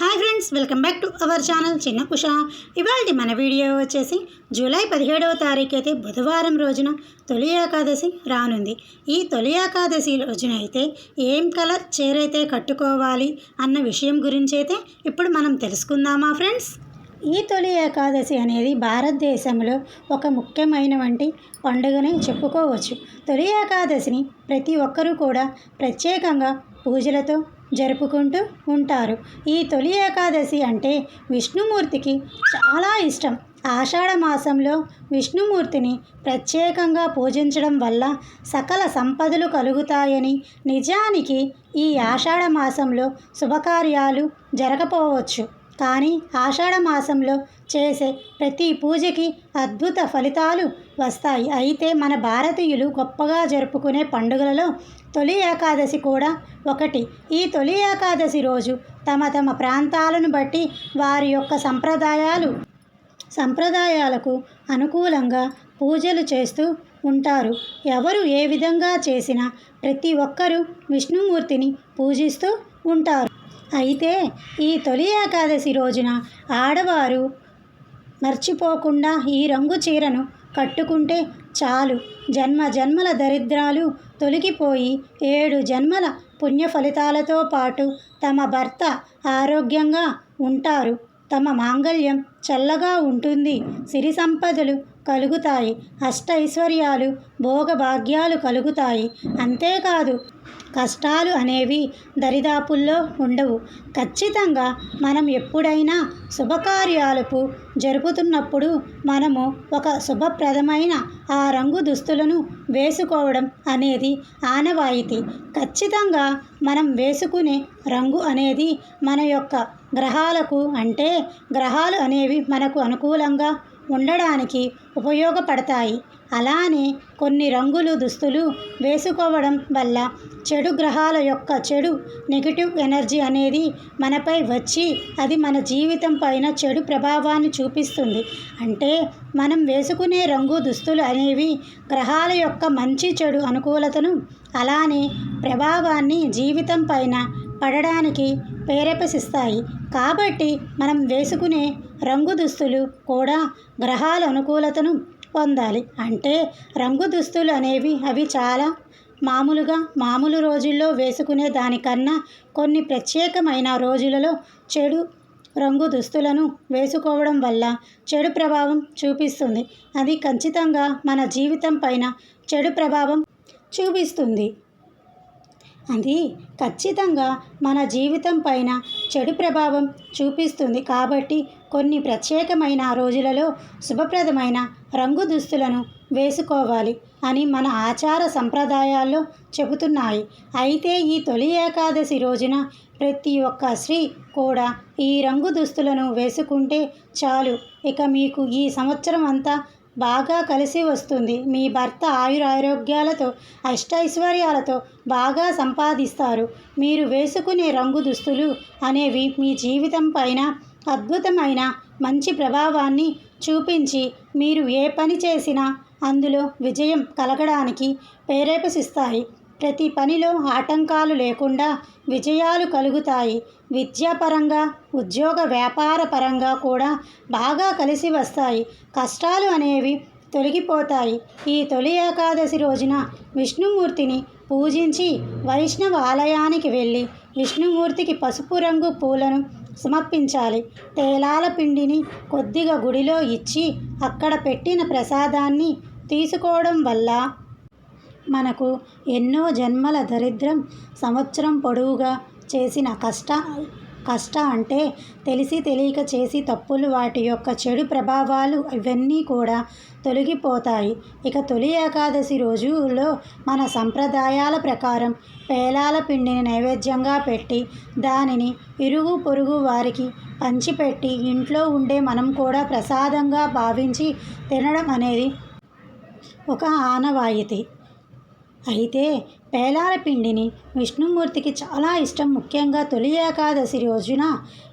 Hi friends welcome back to our channel చిన్న కుష ఇవాళ మన వీడియో వచ్చేసి జూలై పదిహేడవ తారీఖు అయితే బుధవారం రోజున తొలి ఏకాదశి రానుంది. ఈ తొలి ఏకాదశి రోజున అయితే ఏం కలర్ చీరైతే కట్టుకోవాలి అన్న విషయం గురించి అయితే ఇప్పుడు మనం తెలుసుకుందామా ఫ్రెండ్స్? ఈ తొలి ఏకాదశి అనేది భారతదేశంలో ఒక ముఖ్యమైన వంటి పండుగని చెప్పుకోవచ్చు. తొలి ఏకాదశిని ప్రతి ఒక్కరూ కూడా ప్రత్యేకంగా పూజలతో జరుపుకుంటూ ఉంటారు. ఈ తొలి ఏకాదశి అంటే విష్ణుమూర్తికి చాలా ఇష్టం. ఆషాఢ మాసంలో విష్ణుమూర్తిని ప్రత్యేకంగా పూజించడం వల్ల సకల సంపదలు కలుగుతాయని నిజానికి ఈ ఆషాఢ మాసంలో శుభకార్యాలు జరగపోవచ్చు. కానీ ఆషాఢ మాసంలో చేసే ప్రతి పూజకి అద్భుత ఫలితాలు వస్తాయి. అయితే మన భారతీయులు గొప్పగా జరుపుకునే పండుగలలో తొలి ఏకాదశి కూడా ఒకటి. ఈ తొలి ఏకాదశి రోజు తమ తమ ప్రాంతాలను బట్టి వారి యొక్క సంప్రదాయాలు సంప్రదాయాలకు అనుకూలంగా పూజలు చేస్తూ ఉంటారు. ఎవరు ఏ విధంగా చేసినా ప్రతి ఒక్కరూ విష్ణుమూర్తిని పూజిస్తూ ఉంటారు. అయితే ఈ తొలి ఏకాదశి రోజున ఆడవారు మర్చిపోకుండా ఈ రంగు చీరను కట్టుకుంటే చాలు. జన్మ జన్మల దరిద్రాలు తొలగిపోయి ఏడు జన్మల పుణ్య ఫలితాలతో పాటు తమ భర్త ఆరోగ్యంగా ఉంటారు. తమ మాంగళ్యం చల్లగా ఉంటుంది. సిరి సంపదలు కలుగుతాయి. అష్ట ఐశ్వర్యాలు భోగభాగ్యాలు కలుగుతాయి. అంతేకాదు కష్టాలు అనేవి దరిదాపుల్లో ఉండవు. ఖచ్చితంగా మనం ఎప్పుడైనా శుభకార్యాలకు జరుపుతున్నప్పుడు మనము ఒక శుభప్రదమైన ఆ రంగు దుస్తులను వేసుకోవడం అనేది ఆనవాయితీ. ఖచ్చితంగా మనం వేసుకునే రంగు అనేది మన యొక్క గ్రహాలకు అంటే గ్రహాలు అనేవి మనకు అనుకూలంగా ఉండడానికి ఉపయోగపడతాయి. అలానే కొన్ని రంగులు దుస్తులు వేసుకోవడం వల్ల చెడు గ్రహాల యొక్క చెడు నెగిటివ్ ఎనర్జీ అనేది మనపై వచ్చి అది మన జీవితం పైన చెడు ప్రభావాన్ని చూపిస్తుంది. అంటే మనం వేసుకునే రంగు దుస్తులు అనేవి గ్రహాల యొక్క మంచి చెడు అనుకూలతను అలానే ప్రభావాన్ని జీవితం పైన పడడానికి ప్రేరేపిస్తాయి. కాబట్టి మనం వేసుకునే రంగు దుస్తులు కూడా గ్రహాల అనుకూలతను పొందాలి. అంటే రంగు దుస్తులు అనేవి అవి చాలా మామూలుగా మామూలు రోజుల్లో వేసుకునే దానికన్నా కొన్ని ప్రత్యేకమైన రోజులలో చెడు రంగు దుస్తులను వేసుకోవడం వల్ల చెడు ప్రభావం చూపిస్తుంది. అది ఖచ్చితంగా మన జీవితం పైన చెడు ప్రభావం చూపిస్తుంది. అది ఖచ్చితంగా మన జీవితం పైన చెడు ప్రభావం చూపిస్తుంది. కాబట్టి కొన్ని ప్రత్యేకమైన రోజులలో శుభప్రదమైన రంగు దుస్తులను వేసుకోవాలి అని మన ఆచార సంప్రదాయాల్లో చెబుతున్నాయి. అయితే ఈ తొలి ఏకాదశి రోజున ప్రతి ఒక్క స్త్రీ కూడా ఈ రంగు దుస్తులను వేసుకుంటే చాలు. ఇక మీకు ఈ సంవత్సరం అంతా బాగా కలిసి వస్తుంది. మీ భర్త ఆయురారోగ్యాలతో అష్టైశ్వర్యాలతో బాగా సంపాదిస్తారు. మీరు వేసుకునే రంగు దుస్తులు అనేవి మీ జీవితం పైన అద్భుతమైన మంచి ప్రభావాన్ని చూపించి మీరు ఏ పని చేసినా అందులో విజయం కలగడానికి ప్రేరేపిస్తాయి. ప్రతి పనిలో ఆటంకాలు లేకుండా విజయాలు కలుగుతాయి. విద్యాపరంగా ఉద్యోగ వ్యాపార పరంగా కూడా బాగా కలిసి వస్తాయి. కష్టాలు అనేవి తొలగిపోతాయి. ఈ తొలి ఏకాదశి రోజున విష్ణుమూర్తిని పూజించి వైష్ణవ ఆలయానికి వెళ్ళి విష్ణుమూర్తికి పసుపు రంగు పూలను సమర్పించాలి. తేలాల పిండిని కొద్దిగా గుడిలో ఇచ్చి అక్కడ పెట్టిన ప్రసాదాన్ని తీసుకోవడం వల్ల మనకు ఎన్నో జన్మల దరిద్రం సంవత్సరం పొడవుగా చేసిన కష్ట కష్ట అంటే తెలిసి తెలియక చేసి తప్పులు వాటి యొక్క చెడు ప్రభావాలు ఇవన్నీ కూడా తొలగిపోతాయి. ఇక తొలి ఏకాదశి రోజులో మన సంప్రదాయాల ప్రకారం పేలాల పిండిని నైవేద్యంగా పెట్టి దానిని ఇరుగు పొరుగు వారికి పంచిపెట్టి ఇంట్లో ఉండే మనం కూడా ప్రసాదంగా భావించి తినడం అనేది ఒక ఆనవాయితీ. అయితే పేలాల పిండిని విష్ణుమూర్తికి చాలా ఇష్టం. ముఖ్యంగా తొలి ఏకాదశి రోజున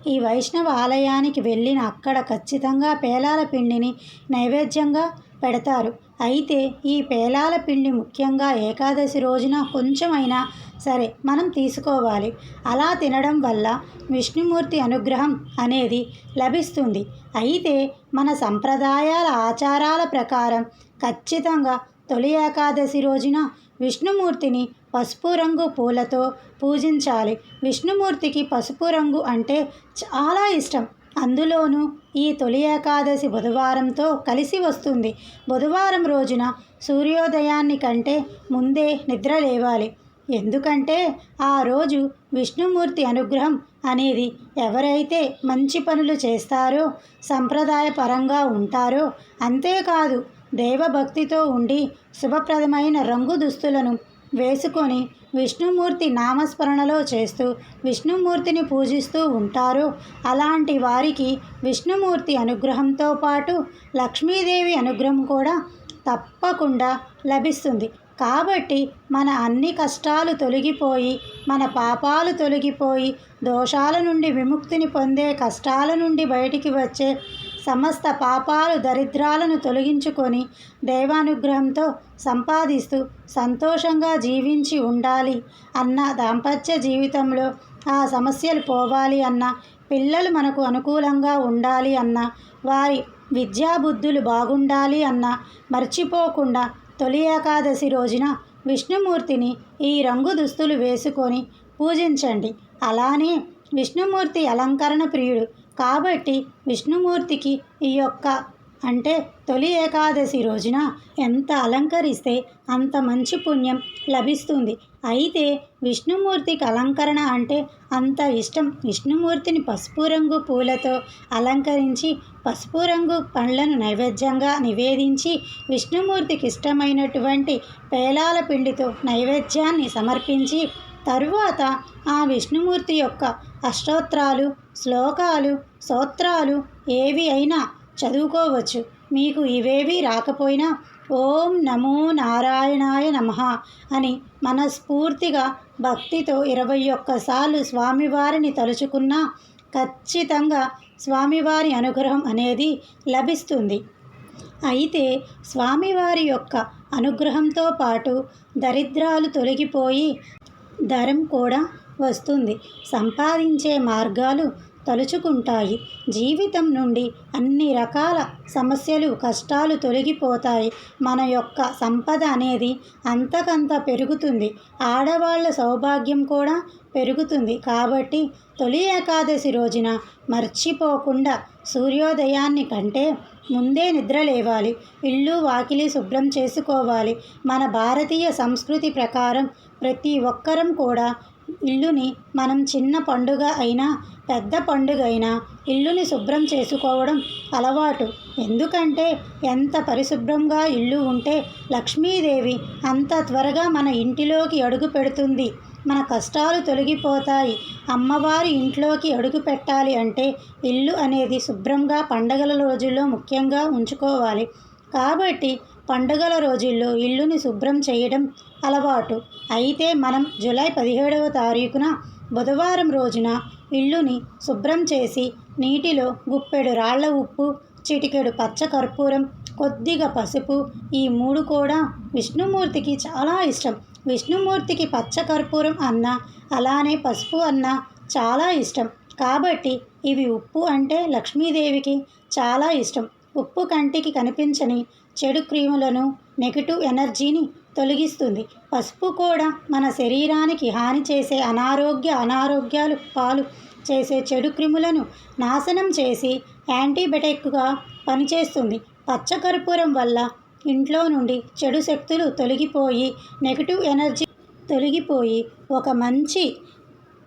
ఈ వైష్ణవ ఆలయానికి వెళ్ళిన అక్కడ ఖచ్చితంగా పేలాల పిండిని నైవేద్యంగా పెడతారు. అయితే ఈ పేలాల పిండి ముఖ్యంగా ఏకాదశి రోజున కొంచెమైనా సరే మనం తీసుకోవాలి. అలా తినడం వల్ల విష్ణుమూర్తి అనుగ్రహం అనేది లభిస్తుంది. అయితే మన సంప్రదాయాల ఆచారాల ప్రకారం ఖచ్చితంగా తొలి ఏకాదశి రోజున విష్ణుమూర్తిని పసుపు రంగు పూలతో పూజించాలి. విష్ణుమూర్తికి పసుపు రంగు అంటే చాలా ఇష్టం. అందులోనూ ఈ తొలి ఏకాదశి బుధవారంతో కలిసి వస్తుంది. బుధవారం రోజున సూర్యోదయాన్ని కంటే ముందే నిద్ర లేవాలి. ఎందుకంటే ఆ రోజు విష్ణుమూర్తి అనుగ్రహం అనేది ఎవరైతే మంచి పనులు చేస్తారో సంప్రదాయపరంగా ఉంటారో అంతేకాదు దేవభక్తితో ఉండి శుభప్రదమైన రంగు దుస్తులను వేసుకొని విష్ణుమూర్తి నామస్మరణలో చేస్తూ విష్ణుమూర్తిని పూజిస్తూ ఉంటారు. అలాంటి వారికి విష్ణుమూర్తి అనుగ్రహంతో పాటు లక్ష్మీదేవి అనుగ్రహం కూడా తప్పకుండా లభిస్తుంది. కాబట్టి మన అన్ని కష్టాలు తొలగిపోయి మన పాపాలు తొలగిపోయి దోషాల నుండి విముక్తిని పొందే కష్టాల నుండి బయటికి వచ్చే సమస్త పాపాలు దరిద్రాలను తొలగించుకొని దైవానుగ్రహంతో సంపాదిస్తూ సంతోషంగా జీవించి ఉండాలి అన్న దాంపత్య జీవితంలో ఆ సమస్యలు పోవాలి అన్న పిల్లలు మనకు అనుకూలంగా ఉండాలి అన్న వారి విద్యాబుద్ధులు బాగుండాలి అన్న మర్చిపోకుండా తొలి ఏకాదశి రోజున విష్ణుమూర్తిని ఈ రంగు దుస్తులు వేసుకొని పూజించండి. అలానే విష్ణుమూర్తి అలంకరణ ప్రియుడు కాబట్టి విష్ణుమూర్తికి ఈ యొక్క అంటే తొలి ఏకాదశి రోజున ఎంత అలంకరిస్తే అంత మంచి పుణ్యం లభిస్తుంది. అయితే విష్ణుమూర్తికి అలంకరణ అంటే అంత ఇష్టం విష్ణుమూర్తిని పసుపు రంగు పూలతో అలంకరించి పసుపు రంగు పండ్లను నైవేద్యంగా నివేదించి విష్ణుమూర్తికి ఇష్టమైనటువంటి పేలాల పిండితో నైవేద్యాన్ని సమర్పించి తరువాత ఆ విష్ణుమూర్తి యొక్క అష్టోత్రాలు శ్లోకాలు సూత్రాలు ఏవి అయినా చదువుకోవచ్చు. మీకు ఇవేవి రాకపోయినా ఓం నమో నారాయణాయ నమ అని మనస్ఫూర్తిగా భక్తితో ఇరవై ఒక్కసార్లు స్వామివారిని తలుచుకున్నా ఖచ్చితంగా స్వామివారి అనుగ్రహం అనేది లభిస్తుంది. అయితే స్వామివారి యొక్క అనుగ్రహంతో పాటు దరిద్రాలు తొలగిపోయి ధరం కూడా వస్తుంది. సంపాదించే మార్గాలు తలుచుకుంటాయి. జీవితం నుండి అన్ని రకాల సమస్యలు కష్టాలు తొలగిపోతాయి. మన యొక్క సంపద అనేది అంతకంత పెరుగుతుంది. ఆడవాళ్ళ సౌభాగ్యం కూడా పెరుగుతుంది. కాబట్టి తొలి ఏకాదశి రోజున మర్చిపోకుండా సూర్యోదయాన్ని కంటే ముందే నిద్ర లేవాలి. ఇల్లు వాకిలి శుభ్రం చేసుకోవాలి. మన భారతీయ సంస్కృతి ప్రకారం ప్రతి ఒక్కరం కూడా ఇల్లుని మనం చిన్న పండుగ అయినా పెద్ద పండుగ అయినా ఇల్లుని శుభ్రం చేసుకోవడం అలవాటు. ఎందుకంటే ఎంత పరిశుభ్రంగా ఇల్లు ఉంటే లక్ష్మీదేవి అంత త్వరగా మన ఇంటిలోకి అడుగు పెడుతుంది. మన కష్టాలు తొలగిపోతాయి. అమ్మవారి ఇంట్లోకి అడుగు పెట్టాలి అంటే ఇల్లు అనేది శుభ్రంగా పండగల రోజుల్లో ముఖ్యంగా ఉంచుకోవాలి. కాబట్టి పండుగల రోజుల్లో ఇల్లుని శుభ్రం చేయడం అలవాటు. అయితే మనం జూలై పదిహేడవ తారీఖున బుధవారం రోజున ఇల్లుని శుభ్రం చేసి నీటిలో గుప్పెడు రాళ్ళ ఉప్పు చిటికెడు పచ్చ కర్పూరం కొద్దిగా పసుపు ఈ మూడు కూడా విష్ణుమూర్తికి చాలా ఇష్టం. విష్ణుమూర్తికి పచ్చ కర్పూరం అన్న అలానే పసుపు అన్న చాలా ఇష్టం. కాబట్టి ఇవి ఉప్పు అంటే లక్ష్మీదేవికి చాలా ఇష్టం. ఉప్పు కంటికి కనిపించని చెడు క్రిములను నెగిటివ్ ఎనర్జీని తొలగిస్తుంది. పసుపు కూడా మన శరీరానికి హాని చేసే అనారోగ్య అనారోగ్యాలు పాలు చేసే చెడు క్రిములను నాశనం చేసి యాంటీబయాటిక్గా పనిచేస్తుంది. పచ్చకర్పూరం వల్ల ఇంట్లో నుండి చెడు శక్తులు తొలగిపోయి నెగిటివ్ ఎనర్జీ తొలగిపోయి ఒక మంచి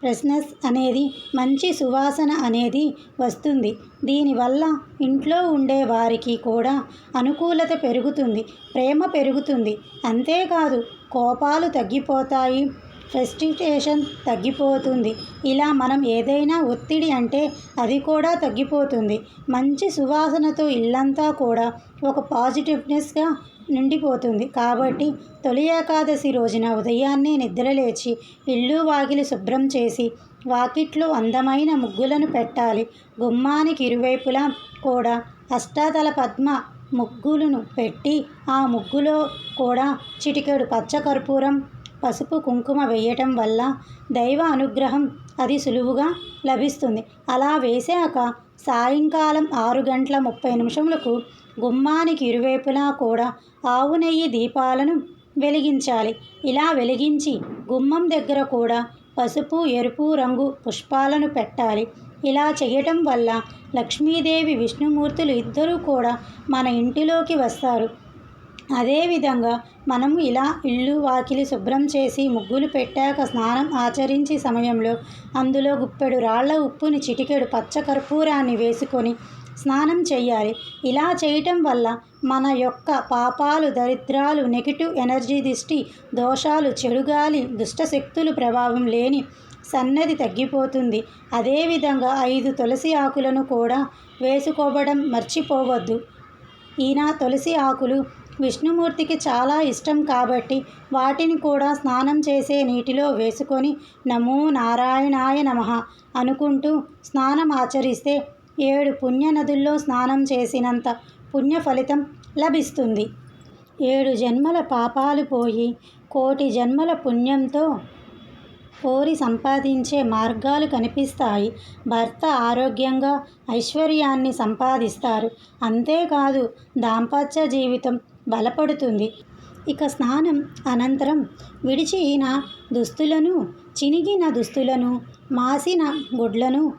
ఫ్రెష్నెస్ అనేది మంచి సువాసన అనేది వస్తుంది. దీనివల్ల ఇంట్లో ఉండే వారికి కూడా అనుకూలత పెరుగుతుంది ప్రేమ పెరుగుతుంది. అంతేకాదు కోపాలు తగ్గిపోతాయి. ఫ్రస్ట్రేషన్ తగ్గిపోతుంది. ఇలా మనం ఏదైనా ఒత్తిడి అంటే అది కూడా తగ్గిపోతుంది. మంచి సువాసనతో ఇల్లంతా కూడా ఒక పాజిటివ్నెస్గా నిండిపోతుంది. కాబట్టి తొలి ఏకాదశి రోజున ఉదయాన్నే నిద్రలేచి ఇల్లు వాకిలి శుభ్రం చేసి వాకిట్లో అందమైన ముగ్గులను పెట్టాలి. గుమ్మానికి ఇరువైపులా కూడా అష్టాదల పద్మ ముగ్గులను పెట్టి ఆ ముగ్గులో కూడా చిటికెడు పచ్చకర్పూరం పసుపు కుంకుమ వేయటం వల్ల దైవ అనుగ్రహం అది సులువుగా లభిస్తుంది. అలా వేశాక సాయంకాలం ఆరు గంటల ముప్పై నిమిషములకు గుమ్మానికి ఇరువైపులా కూడా ఆవు నెయ్యి దీపాలను వెలిగించాలి. ఇలా వెలిగించి గుమ్మం దగ్గర కూడా పసుపు ఎరుపు రంగు పుష్పాలను పెట్టాలి. ఇలా చేయటం వల్ల లక్ష్మీదేవి విష్ణుమూర్తులు ఇద్దరూ కూడా మన ఇంటిలోకి వస్తారు. అదేవిధంగా మనము ఇలా ఇల్లు వాకిలి శుభ్రం చేసి ముగ్గులు పెట్టాక స్నానం ఆచరించే సమయంలో అందులో గుప్పెడు రాళ్ళ ఉప్పుని చిటికెడు పచ్చ కర్పూరాన్ని వేసుకొని స్నానం చేయాలి ఇలా చేయటం వల్ల మన యొక్క పాపాలు దరిద్రాలు నెగిటివ్ ఎనర్జీ దిష్టి దోషాలు చెడుగాలి దుష్టశక్తులు ప్రభావం లేని సన్నది తగ్గిపోతుంది. అదేవిధంగా ఐదు తులసి ఆకులను కూడా వేసుకోవడం మర్చిపోవద్దు. ఈయన తులసి ఆకులు విష్ణుమూర్తికి చాలా ఇష్టం కాబట్టి వాటిని కూడా స్నానం చేసే నీటిలో వేసుకొని నమో నారాయణాయ నమః అనుకుంటూ స్నానం ఆచరిస్తే ఏడు పుణ్య నదుల్లో స్నానం చేసినంత పుణ్య ఫలితం లభిస్తుంది. ఏడు జన్మల పాపాలు పోయి కోటి జన్మల పుణ్యంతో కోరి సంపాదించే మార్గాలు కనిపిస్తాయి. భర్త ఆరోగ్యంగా ఐశ్వర్యాన్ని సంపాదిస్తారు. అంతేకాదు దాంపత్య జీవితం బలపడుతుంది. ఇక స్నానం అనంతరం విడిచిన దుస్తులను చినిగిన దుస్తులను మాసిన గుడ్లను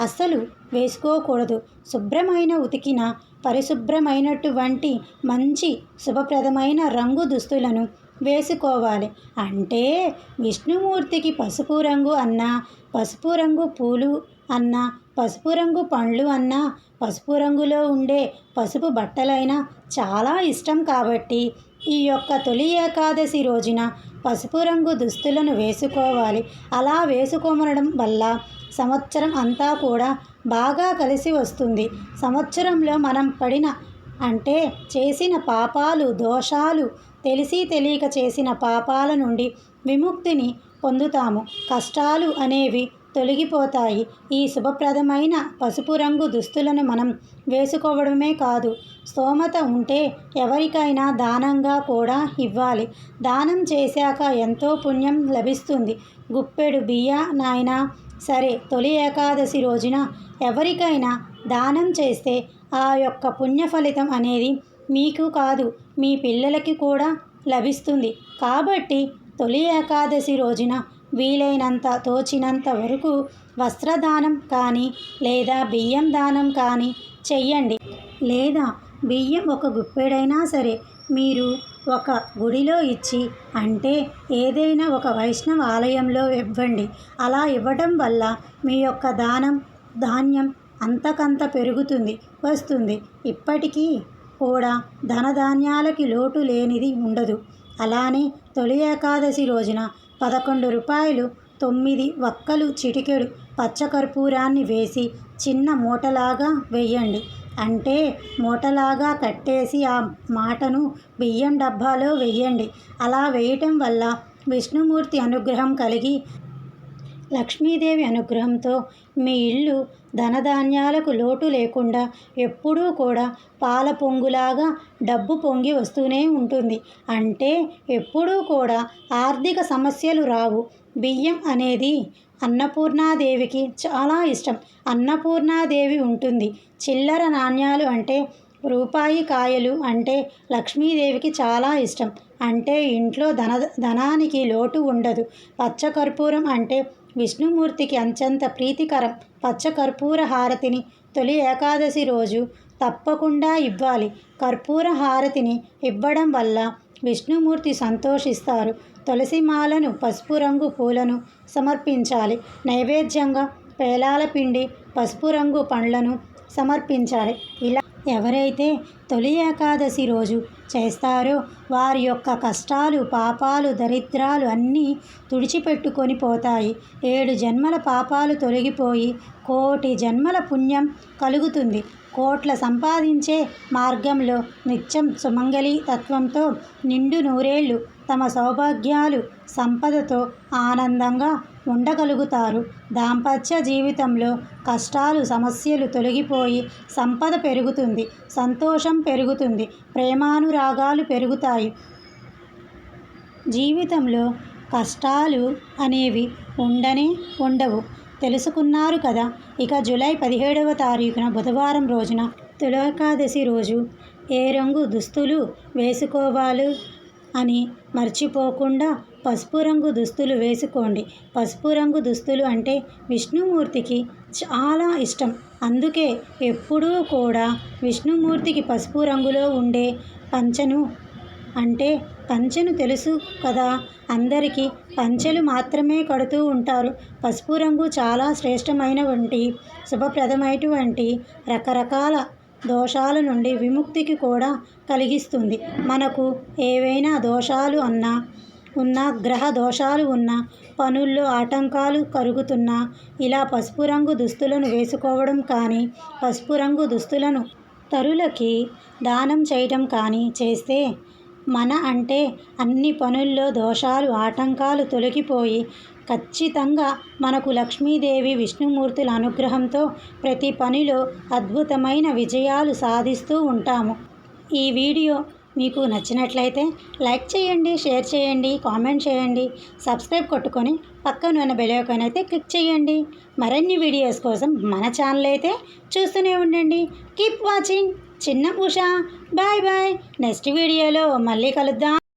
అస్సలు వేసుకోకూడదు. శుభ్రమైన ఉతికిన పరిశుభ్రమైనటువంటి మంచి శుభప్రదమైన రంగు దుస్తులను వేసుకోవాలి. అంటే విష్ణుమూర్తికి పసుపు రంగు అన్న పసుపు రంగు పూలు అన్నా పసుపు రంగు పండ్లు అన్నా పసుపు రంగులో ఉండే పసుపు బట్టలైనా చాలా ఇష్టం కాబట్టి ఈ యొక్క తొలి ఏకాదశి రోజున పసుపు రంగు దుస్తులను వేసుకోవాలి. అలా వేసుకోమనడం వల్ల సంవత్సరం అంతా కూడా బాగా కలిసి వస్తుంది. సంవత్సరంలో మనం పడిన అంటే చేసిన పాపాలు దోషాలు తెలిసి తెలియక చేసిన పాపాల నుండి విముక్తిని పొందుతాము. కష్టాలు అనేవి తొలగిపోతాయి. ఈ శుభప్రదమైన పసుపు రంగు దుస్తులను మనం వేసుకోవడమే కాదు. స్తోమత ఉంటే ఎవరికైనా దానంగా కూడా ఇవ్వాలి. దానం చేశాక ఎంతో పుణ్యం లభిస్తుంది. గుప్పెడు బియ్య నాయన! సరే తొలి ఏకాదశి రోజున ఎవరికైనా దానం చేస్తే ఆ యొక్క పుణ్య ఫలితం అనేది మీకు కాదు మీ పిల్లలకి కూడా లభిస్తుంది. కాబట్టి తొలి ఏకాదశి రోజున వీలైనంత తోచినంత వరకు వస్త్రదానం కానీ లేదా బియ్యం దానం కానీ చెయ్యండి. లేదా బియ్యం ఒక గుప్పెడైనా సరే మీరు ఒక గుడిలో ఇచ్చి అంటే ఏదైనా ఒక వైష్ణవ ఆలయంలో ఇవ్వండి. అలా ఇవ్వడం వల్ల మీ యొక్క దానం ధాన్యం అంతకంత పెరుగుతుంది వస్తుంది. ఇప్పటికీ కూడా ధనధాన్యాలకి లోటు లేనిది ఉండదు. అలానే తొలి ఏకాదశి రోజున పదకొండు రూపాయలు తొమ్మిది వక్కలు చిటికెడు పచ్చకర్పూరాన్ని వేసి చిన్న మూటలాగా వేయండి అంటే మూటలాగా కట్టేసి ఆ మాటను బియ్యం డబ్బాలో వేయండి అలా వేయటం వల్ల విష్ణుమూర్తి అనుగ్రహం కలిగి లక్ష్మీదేవి అనుగ్రహంతో మీ ఇల్లు ధనధాన్యాలకు లోటు లేకుండా ఎప్పుడూ కూడా పాల పొంగులాగా డబ్బు పొంగి వస్తూనే ఉంటుంది. అంటే ఎప్పుడూ కూడా ఆర్థిక సమస్యలు రావు. బియ్యం అనేది అన్నపూర్ణాదేవికి చాలా ఇష్టం. అన్నపూర్ణాదేవి ఉంటుంది. చిల్లర నాణ్యాలు అంటే రూపాయి కాయలు అంటే లక్ష్మీదేవికి చాలా ఇష్టం. అంటే ఇంట్లో ధన ధనానికి లోటు ఉండదు. పచ్చకర్పూరం అంటే విష్ణుమూర్తికి అత్యంత ప్రీతికరం పచ్చకర్పూర హారతిని తొలి ఏకాదశి రోజు తప్పకుండా ఇవ్వాలి. కర్పూర హారతిని ఇవ్వడం వల్ల విష్ణుమూర్తి సంతోషిస్తారు. తులసిమాలను పసుపు రంగు పూలను సమర్పించాలి. నైవేద్యంగా పేలాల పిండి పసుపు రంగు పండ్లను సమర్పించాలి. ఇలా ఎవరైతే తొలి ఏకాదశి రోజు చేస్తారో వారి యొక్క కష్టాలు పాపాలు దరిద్రాలు అన్నీ తుడిచిపెట్టుకొని పోతాయి. ఏడు జన్మల పాపాలు తొలగిపోయి కోటి జన్మల పుణ్యం కలుగుతుంది. కోట్ల సంపాదించే మార్గంలో నిత్యం సుమంగళి తత్వంతో నిండు నూరేళ్ళు తమ సౌభాగ్యాలు సంపదతో ఆనందంగా ఉండగలుగుతారు. దాంపత్య జీవితంలో కష్టాలు సమస్యలు తొలగిపోయి సంపద పెరుగుతుంది సంతోషం పెరుగుతుంది ప్రేమానురాగాలు పెరుగుతాయి. జీవితంలో కష్టాలు అనేవి ఉండనే ఉండవు. తెలుసుకున్నారు కదా? ఇక జూలై పదిహేడవ తారీఖున బుధవారం రోజున తులాకాదశి రోజు ఏ రంగు దుస్తులు వేసుకోవాలి అని మర్చిపోకుండా పసుపు రంగు దుస్తులు వేసుకోండి. పసుపు రంగు దుస్తులు అంటే విష్ణుమూర్తికి చాలా ఇష్టం. అందుకే ఎప్పుడూ కూడా విష్ణుమూర్తికి పసుపు రంగులో ఉండే పంచను అంటే పంచెను తెలుసు కదా. అందరికీ పంచెలు మాత్రమే కడుతూ ఉంటారు. పసుపు రంగు చాలా శ్రేష్టమైన వంటి శుభప్రదమైనటువంటి రకరకాల దోషాల నుండి విముక్తికి కూడా కలిగిస్తుంది. మనకు ఏవైనా దోషాలు అన్నా ఉన్న గ్రహ దోషాలు ఉన్న పనుల్లో ఆటంకాలు కలుగుతున్నా ఇలా పసుపు రంగు దుస్తులను వేసుకోవడం కానీ పసుపు రంగు దుస్తులను తరులకి దానం చేయటం కానీ చేస్తే మన అంటే అన్ని పనుల్లో దోషాలు ఆటంకాలు తొలగిపోయి ఖచ్చితంగా మనకు లక్ష్మీదేవి విష్ణుమూర్తుల అనుగ్రహంతో ప్రతి పనిలో అద్భుతమైన విజయాలు సాధిస్తూ ఉంటాము. ఈ వీడియో మీకు నచ్చినట్లయితే లైక్ చేయండి షేర్ చేయండి కామెంట్ చేయండి సబ్స్క్రైబ్ కొట్టుకొని పక్కన ఉన్న బెల్ అయితే క్లిక్ చేయండి. మరిన్ని వీడియోస్ కోసం మన ఛానల్ అయితే చూస్తూనే ఉండండి. Keep watching. చిన్న ఉష. Bye bye. నెక్స్ట్ వీడియోలో మళ్ళీ కలుద్దాం.